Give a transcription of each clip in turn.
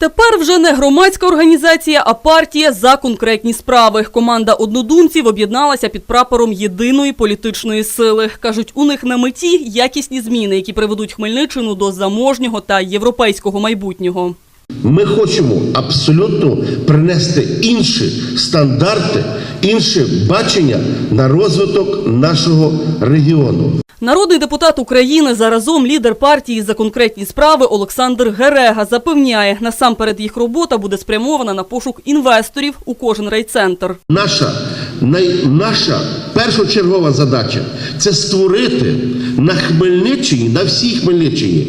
Тепер вже не громадська організація, а партія за конкретні справи. Команда однодумців об'єдналася під прапором єдиної політичної сили. Кажуть, у них на меті якісні зміни, які приведуть Хмельниччину до заможнього та європейського майбутнього. Ми хочемо абсолютно принести інші стандарти, інше бачення на розвиток нашого регіону. Народний депутат України заразом лідер партії за конкретні справи Олександр Герега запевняє, насамперед їх робота буде спрямована на пошук інвесторів у кожен райцентр. Наша, най, наша першочергова задача це створити на Хмельниччині, на всій Хмельниччині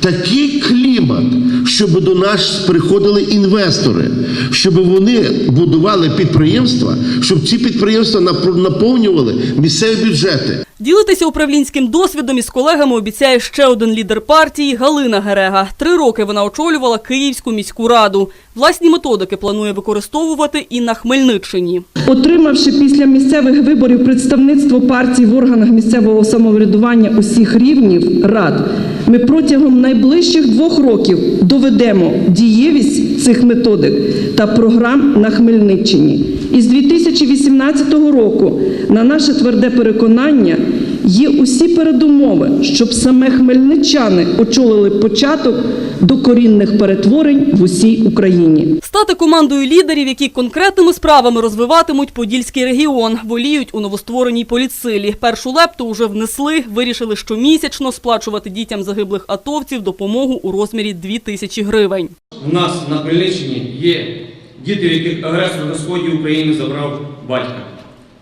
такий клімат, щоб до нас приходили інвестори, щоб вони будували підприємства, щоб ці підприємства наповнювали місцеві бюджети. Ділитися управлінським досвідом із колегами обіцяє ще один лідер партії Галина Герега. Три роки вона очолювала Київську міську раду. Власні методики планує використовувати і на Хмельниччині. Отримавши після місцевих виборів представництво партії в органах місцевого самоврядування усіх рівнів рад, ми протягом найближчих двох років доведемо дієвість цих методик та програм на Хмельниччині. І з 2018 року, на наше тверде переконання, є усі передумови, щоб саме хмельничани очолили початок докорінних перетворень в усій Україні. Стати командою лідерів, які конкретними справами розвиватимуть Подільський регіон, воліють у новоствореній політсилі. Першу лепту вже внесли, вирішили щомісячно сплачувати дітям загиблих атовців допомогу у розмірі 2 тисячі гривень. У нас на Хмельниччині є діти, яких агресор на сході України забрав батька.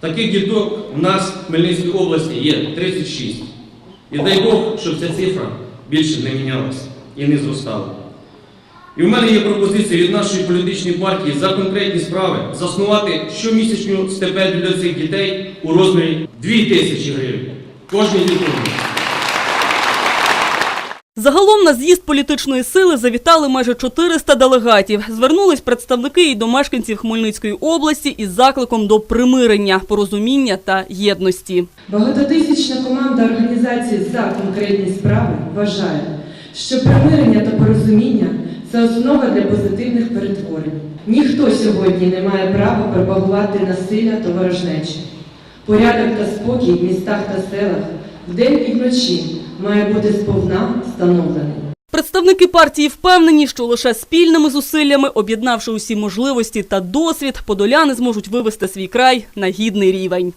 Таких діток у нас в Хмельницькій області є 36. І дай Бог, щоб ця цифра більше не мінялася і не зростала. І в мене є пропозиція від нашої політичної партії за конкретні справи заснувати щомісячну стипендію для цих дітей у розмірі 2 тисячі гривень. Кожній дитині. Загалом на з'їзд політичної сили завітали майже 400 делегатів. Звернулись представники і до мешканців Хмельницької області із закликом до примирення, порозуміння та єдності. Багатотисячна команда організації за конкретні справи вважає, що примирення та порозуміння це основа для позитивних перетворень. Ніхто сьогодні не має права пропагувати насилля та ворожнечі. Порядок та спокій в містах та селах вдень і вночі має бути сповна встановлений. Представники партії впевнені, що лише спільними зусиллями, об'єднавши усі можливості та досвід, подоляни зможуть вивести свій край на гідний рівень.